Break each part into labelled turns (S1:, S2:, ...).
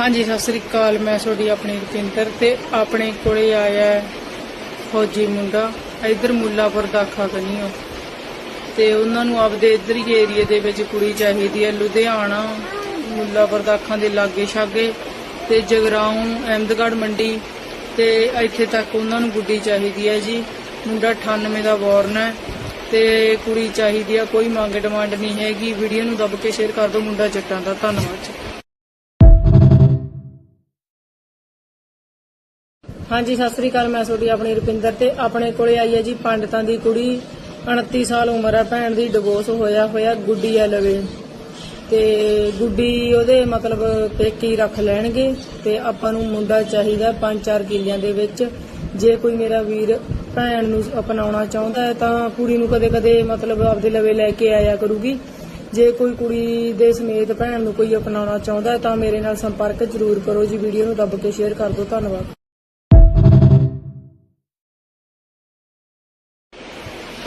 S1: ਹਾਂਜੀ, ਸਤਿ ਸ੍ਰੀ ਅਕਾਲ। ਮੈਂ ਤੁਹਾਡੀ ਆਪਣੀ ਰੁਪਿੰਦਰ ਤੇ ਆਪਣੇ ਕੋਲੇ ਆਇਆ ਫੌਜੀ ਮੁੰਡਾ। ਇਧਰ ਮੁੱਲਾਪੁਰ ਦਾਖਾ ਕਨੀਓ ਤੇ ਉਹਨਾਂ ਨੂੰ ਆਪਦੇ ਇਧਰ ਹੀ ਏਰੀਏ ਦੇ ਵਿੱਚ ਕੁੜੀ ਚਾਹੀਦੀ ਹੈ। ਲੁਧਿਆਣਾ, ਮੁੱਲਾਪੁਰ ਦਾਖਾਂ ਦੇ ਲਾਗੇ ਛਾਗੇ ਤੇ ਜਗਰਾਉਂ, ਅਹਿਮਦਗੜ੍ਹ ਮੰਡੀ ਤੇ ਇੱਥੇ ਤੱਕ ਉਹਨਾਂ ਨੂੰ ਗੁੱਡੀ ਚਾਹੀਦੀ ਹੈ ਜੀ। ਮੁੰਡਾ 98 ਦਾ ਬੋਰਨ ਹੈ ਤੇ ਕੁੜੀ ਚਾਹੀਦੀ ਆ ਕੋਈ ਮੰਗ ਡਿਮਾਂਡ ਨਹੀਂ ਹੈਗੀ। ਵੀਡੀਓ ਨੂੰ ਦੱਬ ਕੇ ਸ਼ੇਅਰ ਕਰ ਦਿਓ। ਮੁੰਡਾ ਜੱਟਾਂ ਦਾ। ਧੰਨਵਾਦ ਹਾਂਜੀ, ਸਤਿ ਸ੍ਰੀ ਅਕਾਲ, ਮੈਂ ਤੁਹਾਡੀ ਆਪਣੀ ਰੁਪਿੰਦਰ ਤੇ ਆਪਣੇ ਕੋਲੇ ਆਈ ਹੈ ਜੀ, ਪੰਡਤਾਂ ਦੀ ਕੁੜੀ 29 ਸਾਲ ਉਮਰ ਹੈ ਭੈਣ ਦੀ ਡਿਵੋਰਸ ਹੋਇਆ ਹੋਇਆ, ਗੁੱਡੀ ਆ ਲਵੇ। ਤੇ ਗੁੱਡੀ ਉਹਦੇ ਮਤਲਬ ਪੇਕੀ ਰੱਖ ਲੈਣਗੇ ਤੇ ਆਪਾਂ ਨੂੰ ਮੁੰਡਾ ਚਾਹੀਦਾ 5-4 ਕਿੱਲਿਆਂ ਦੇ ਵਿੱਚ। ਜੇ ਕੋਈ ਮੇਰਾ ਵੀਰ ਭੈਣ ਨੂੰ ਅਪਣਾਉਣਾ ਚਾਹੁੰਦਾ ਹੈ ਤਾਂ ਕੁੜੀ ਨੂੰ ਕਦੇ-ਕਦੇ ਮਤਲਬ ਆਪਦੇ ਲਵੇ ਲੈ ਕੇ ਆਇਆ ਕਰੂਗੀ। ਜੇ ਕੋਈ ਕੁੜੀ ਦੇ ਸਮੇਤ ਭੈਣ ਨੂੰ ਕੋਈ ਅਪਣਾਉਣਾ ਚਾਹੁੰਦਾ ਹੈ ਤਾਂ ਮੇਰੇ ਨਾਲ ਸੰਪਰਕ ਜ਼ਰੂਰ ਕਰੋ ਜੀ, ਵੀਡੀਓ ਨੂੰ ਦੱਬ ਕੇ ਸ਼ੇਅਰ ਕਰ ਦਿਓ, ਧੰਨਵਾਦ।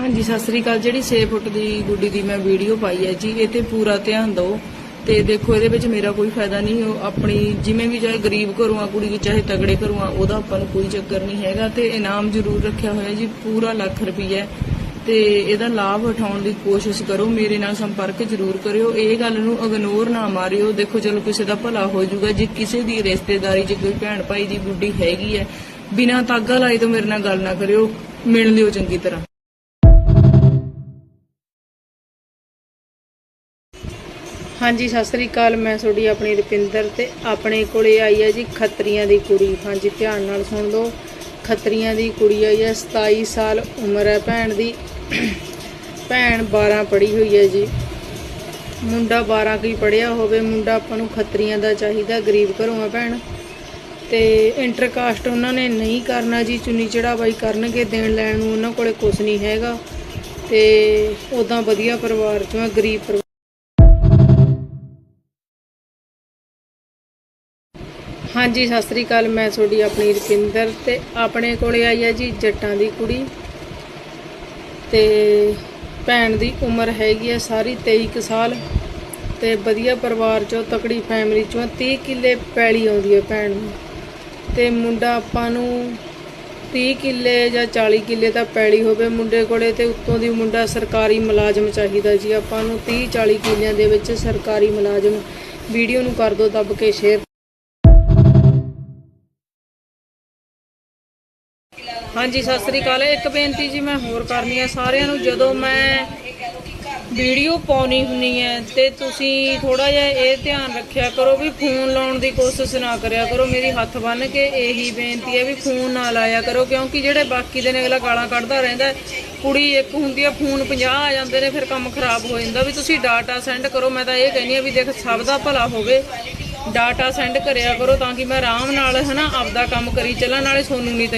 S1: ਹਾਂਜੀ, ਸਤਿ ਸ੍ਰੀ ਅਕਾਲ। ਜਿਹੜੀ 6 ਫੁੱਟ ਦੀ ਗੁੱਡੀ ਦੀ ਮੈਂ ਵੀਡੀਓ ਪਾਈ ਹੈ ਜੀ, ਇਹ ਤੇ ਪੂਰਾ ਧਿਆਨ ਦਿਓ। ਤੇ ਦੇਖੋ, ਇਹਦੇ ਵਿੱਚ ਮੇਰਾ ਕੋਈ ਫਾਇਦਾ ਨਹੀਂ ਉਹ ਆਪਣੀ ਜਿਵੇਂ ਵੀ ਚਾਹੇ ਗਰੀਬ ਘਰੋਂ ਆ, ਕੁੜੀ ਚਾਹੇ ਤਗੜੇ ਘਰੋਂ ਆ, ਉਹਦਾ ਆਪਾਂ ਨੂੰ ਕੋਈ ਚੱਕਰ ਨਹੀਂ ਹੈਗਾ। ਤੇ ਇਨਾਮ ਜ਼ਰੂਰ ਰੱਖਿਆ ਹੋਇਆ ਜੀ, ਪੂਰਾ ਲੱਖ ਰੁਪਈਆ। ਤੇ ਇਹਦਾ ਲਾਭ ਉਠਾਉਣ ਦੀ ਕੋਸ਼ਿਸ਼ ਕਰੋ, ਮੇਰੇ ਨਾਲ ਸੰਪਰਕ ਜ਼ਰੂਰ ਕਰਿਓ। ਇਹ ਗੱਲ ਨੂੰ ਇਗਨੋਰ ਨਾ ਮਾਰਿਓ। ਦੇਖੋ, ਚਲੋ, ਕਿਸੇ ਦਾ ਭਲਾ ਹੋ ਜਾਊਗਾ। ਜੇ ਕਿਸੇ ਦੀ ਰਿਸ਼ਤੇਦਾਰੀ 'ਚ ਕੋਈ ਭੈਣ ਭਾਈ ਦੀ ਗੁੱਡੀ ਹੈਗੀ ਹੈ, ਬਿਨਾਂ ਤਾਗਾ ਲਾਈ ਤੋਂ ਮੇਰੇ ਨਾਲ ਗੱਲ ਨਾ ਕਰਿਓ। ਮਿਲ ਲਿਓ ਚੰਗੀ ਤਰ੍ਹਾਂ। ਹਾਂਜੀ, ਸਤਿ ਸ੍ਰੀ ਅਕਾਲ। ਮੈਂ ਤੁਹਾਡੀ ਆਪਣੀ ਰੁਪਿੰਦਰ ਤੇ ਆਪਣੇ ਕੋਲੇ ਆਈ ਹੈ ਜੀ ਖੱਤਰੀਆਂ ਦੀ ਕੁੜੀ। ਹਾਂਜੀ, ਧਿਆਨ ਨਾਲ ਸੁਣ ਲਓ। ਖੱਤਰੀਆਂ ਦੀ ਕੁੜੀ ਆਈ ਹੈ 27 ਸਾਲ ਉਮਰ ਹੈ ਭੈਣ ਦੀ। ਭੈਣ 12 ਪੜ੍ਹੀ ਹੋਈ ਹੈ ਜੀ। ਮੁੰਡਾ 12 ਕੀ ਪੜਿਆ ਹੋਵੇ, ਮੁੰਡਾ ਆਪਾਂ ਨੂੰ ਖੱਤਰੀਆਂ ਦਾ ਚਾਹੀਦਾ, ਗਰੀਬ ਘਰੋਂ ਆ ਭੈਣ। ਤੇ ਇੰਟਰਕਾਸਟ ਉਹਨਾਂ ਨੇ ਨਹੀਂ ਕਰਨਾ ਜੀ, ਚੁੰਨੀ ਚੜਾਵਾਈ ਕਰਨਗੇ, ਦੇਣ ਲੈਣ ਨੂੰ ਉਹਨਾਂ ਕੋਲੇ ਕੁਝ ਨਹੀਂ ਹੈਗਾ। ਤੇ ਉਦਾਂ ਵਧੀਆ ਪਰਿਵਾਰ ਚੋਂ ਆ, ਗਰੀਬ ਹਾਂਜੀ, ਸਤਿ ਸ੍ਰੀ ਅਕਾਲ। ਮੈਂ ਤੁਹਾਡੀ ਆਪਣੀ ਰੁਪਿੰਦਰ ਤੇ ਆਪਣੇ ਕੋਲੇ ਆਈ ਹੈ ਜੀ, ਜੱਟਾਂ ਦੀ ਕੁੜੀ। ਤੇ ਭੈਣ ਦੀ ਉਮਰ ਹੈਗੀ ਹੈ ਸਾਰੀ 23 ਕੁ ਸਾਲ। ਤੇ ਵਧੀਆ ਪਰਿਵਾਰ ਚੋਂ ਤਕੜੀ ਫੈਮਿਲੀ ਚੋਂ 30 ਕਿੱਲੇ ਪੈਲੀ ਆਉਂਦੀ ਹੈ ਭੈਣ ਨੂੰ। ਤੇ ਮੁੰਡਾ ਆਪਾਂ ਨੂੰ 30 ਕਿੱਲੇ ਜਾਂ 40 ਕਿੱਲੇ ਤਾਂ ਪੈਲੀ ਹੋਵੇ ਮੁੰਡੇ ਕੋਲੇ ਤੇ ਉੱਤੋਂ ਦੀ ਮੁੰਡਾ ਸਰਕਾਰੀ ਮੁਲਾਜ਼ਮ ਚਾਹੀਦਾ ਜੀ। ਆਪਾਂ ਨੂੰ 30 40 ਕਿੱਲਿਆਂ ਦੇ ਵਿੱਚ ਸਰਕਾਰੀ ਮੁਲਾਜ਼ਮ ਵੀਡੀਓ ਨੂੰ ਕਰ ਦਿਓ ਦੱਬ ਕੇ ਸ਼ੇਅਰ ਹਾਂਜੀ, ਸਤਿ ਸ੍ਰੀ ਅਕਾਲ। ਇੱਕ ਬੇਨਤੀ ਜੀ ਮੈਂ ਹੋਰ ਕਰਨੀ ਹੈ। ਸਾਰਿਆਂ ਨੂੰ ਜਦੋਂ ਮੈਂ ਵੀਡੀਓ ਪਾਉਣੀ ਹੁੰਨੀ ਹੈ ਤੇ ਤੁਸੀਂ ਥੋੜਾ ਜਿਹਾ ਇਹ ਧਿਆਨ ਰੱਖਿਆ ਕਰੋ ਵੀ ਫੋਨ ਲਾਉਣ ਦੀ ਕੋਸ਼ਿਸ਼ ਨਾ ਕਰਿਆ ਕਰੋ। ਮੇਰੀ ਹੱਥ ਬੰਨ ਕੇ ਇਹੀ ਬੇਨਤੀ ਹੈ ਵੀ ਫੋਨ ਨਾ ਲਾਇਆ ਕਰੋ, ਕਿਉਂਕਿ ਜਿਹੜੇ ਬਾਕੀ ਦੇ ਨੇ ਅਗਲਾ ਗਾਲਾਂ ਕੱਢਦਾ ਰਹਿੰਦਾ ਕੁੜੀ ਇੱਕ ਹੁੰਦੀ ਆ, ਫੋਨ 50 ਆ ਜਾਂਦੇ ਨੇ, ਫਿਰ ਕੰਮ ਖਰਾਬ ਹੋ ਜਾਂਦਾ। ਵੀ ਤੁਸੀਂ ਡਾਟਾ ਸੈਂਡ ਕਰੋ, ਮੈਂ ਤਾਂ ਇਹ ਕਹਿੰਦੀ ਆ ਵੀ ਦੇਖ, ਸਭ ਦਾ ਭਲਾ ਹੋਵੇ। ਡਾਟਾ ਸੈਂਡ ਕਰਿਆ ਕਰੋ ਤਾਂ ਕਿ ਮੈਂ ਆਰਾਮ ਨਾਲ ਹਨਾ ਆਪਦਾ ਕੰਮ ਕਰੀ ਚੱਲਾਂ, ਨਾਲੇ ਸੋਨੂੰ ਨਹੀਂ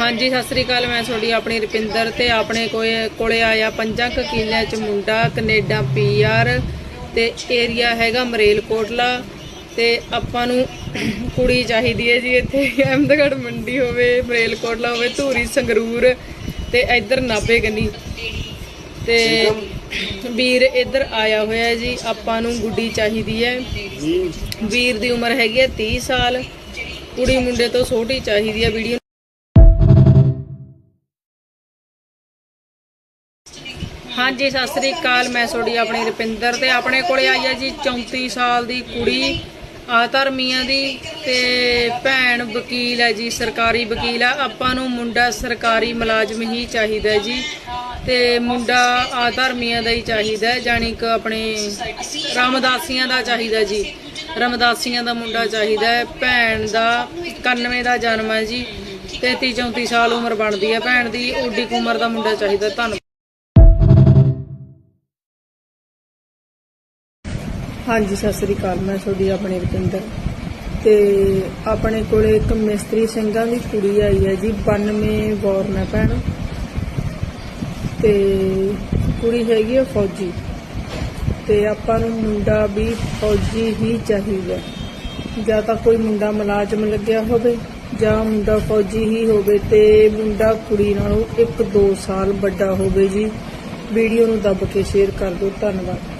S1: ਹਾਂਜੀ ਸਤਿ ਸ੍ਰੀ ਅਕਾਲ ਮੈਂ ਤੁਹਾਡੀ ਆਪਣੀ ਰੁਪਿੰਦਰ ਤੇ ਆਪਣੇ ਕੋਲੇ ਕੋਲੇ ਆਇਆ ਪੰਜਾਂ ਕੁ ਕਿੱਲਿਆਂ ਚ ਮੁੰਡਾ ਕੈਨੇਡਾ ਪੀਆਰ ਤੇ ਏਰੀਆ ਹੈਗਾ ਮਰੇਲਕੋਟਲਾ ਤੇ ਆਪਾਂ ਨੂੰ ਕੁੜੀ ਚਾਹੀਦੀ ਹੈ ਜੀ ਇੱਥੇ ਅਹਿਮਦਗੜ੍ਹ ਮੰਡੀ ਹੋਵੇ ਮਰੇਲਕੋਟਲਾ ਹੋਵੇ ਧੂਰੀ ਸੰਗਰੂਰ ਤੇ ਇੱਧਰ ਨਾਭੇ ਗੰਨੀ। ਤੇ ਵੀਰ ਇੱਧਰ ਆਇਆ ਹੋਇਆ ਜੀ ਆਪਾਂ ਨੂੰ ਗੁੱਡੀ ਚਾਹੀਦੀ ਹੈ। ਵੀਰ ਦੀ ਉਮਰ ਹੈਗੀ ਹੈ 30 ਸਾਲ ਕੁੜੀ ਮੁੰਡੇ ਤੋਂ ਛੋਟੀ ਚਾਹੀਦੀ ਹੈ ਵੀਡੀਓ ਹਾਂਜੀ ਸਤਿ ਸ੍ਰੀ ਅਕਾਲ। ਮੈਂ ਤੁਹਾਡੀ ਆਪਣੀ ਰੁਪਿੰਦਰ ਤੇ ਆਪਣੇ ਕੋਲੇ ਆਈ ਹੈ ਜੀ 34 ਸਾਲ ਦੀ ਕੁੜੀ ਆ ਧਰਮੀਆਂ ਦੀ ਤੇ ਭੈਣ ਵਕੀਲ ਹੈ ਜੀ ਸਰਕਾਰੀ ਵਕੀਲ ਆ ਆਪਾਂ ਨੂੰ ਮੁੰਡਾ ਸਰਕਾਰੀ ਮੁਲਾਜ਼ਮ ਹੀ ਚਾਹੀਦਾ ਜੀ ਤੇ ਮੁੰਡਾ ਆ ਧਰਮੀਆਂ ਦਾ ਹੀ ਚਾਹੀਦਾ ਹੈ, ਜਾਣੀ ਕਿ ਆਪਣੇ ਰਾਮਦਾਸੀਆਂ ਦਾ ਚਾਹੀਦਾ ਜੀ। ਰਾਮਦਾਸੀਆਂ ਦਾ ਮੁੰਡਾ ਚਾਹੀਦਾ ਭੈਣ ਦਾ 91 ਦਾ ਜਨਮ ਹੈ ਜੀ 33 34 ਸਾਲ ਉਮਰ ਬਣਦੀ ਹੈ। ਭੈਣ ਦੀ ਓਡੀ ਉਮਰ ਦਾ ਮੁੰਡਾ ਚਾਹੀਦਾ ਧੰਨਵਾਦ।
S2: ਹਾਂਜੀ, ਸਤਿ ਸ੍ਰੀ ਅਕਾਲ, ਮੈਂ ਤੁਹਾਡੀ ਆਪਣੇ ਰੁਪਿੰਦਰ। ਤੇ ਆਪਣੇ ਕੋਲੇ ਇੱਕ ਮਿਸਤਰੀ ਸਿੰਘਾਂ ਦੀ ਕੁੜੀ ਆਈ ਹੈ ਜੀ 92 ਬੋਰਨ ਹੈ ਭੈਣ। ਤੇ ਕੁੜੀ ਹੈਗੀ ਹੈ ਫੌਜੀ। ਤੇ ਆਪਾਂ ਨੂੰ ਮੁੰਡਾ ਵੀ ਫੌਜੀ ਹੀ ਚਾਹੀਦਾ। ਜਾਂ ਤਾਂ ਕੋਈ ਮੁੰਡਾ ਮੁਲਾਜ਼ਮ ਲੱਗਿਆ ਹੋਵੇ, ਜਾਂ ਮੁੰਡਾ ਫੌਜੀ ਹੀ ਹੋਵੇ, ਤੇ ਮੁੰਡਾ ਕੁੜੀ ਨਾਲੋਂ 1-2 ਸਾਲ ਵੱਡਾ ਹੋਵੇ ਜੀ। ਵੀਡੀਓ ਨੂੰ ਦੱਬ ਕੇ ਸ਼ੇਅਰ ਕਰ ਦਿਓ, ਧੰਨਵਾਦ।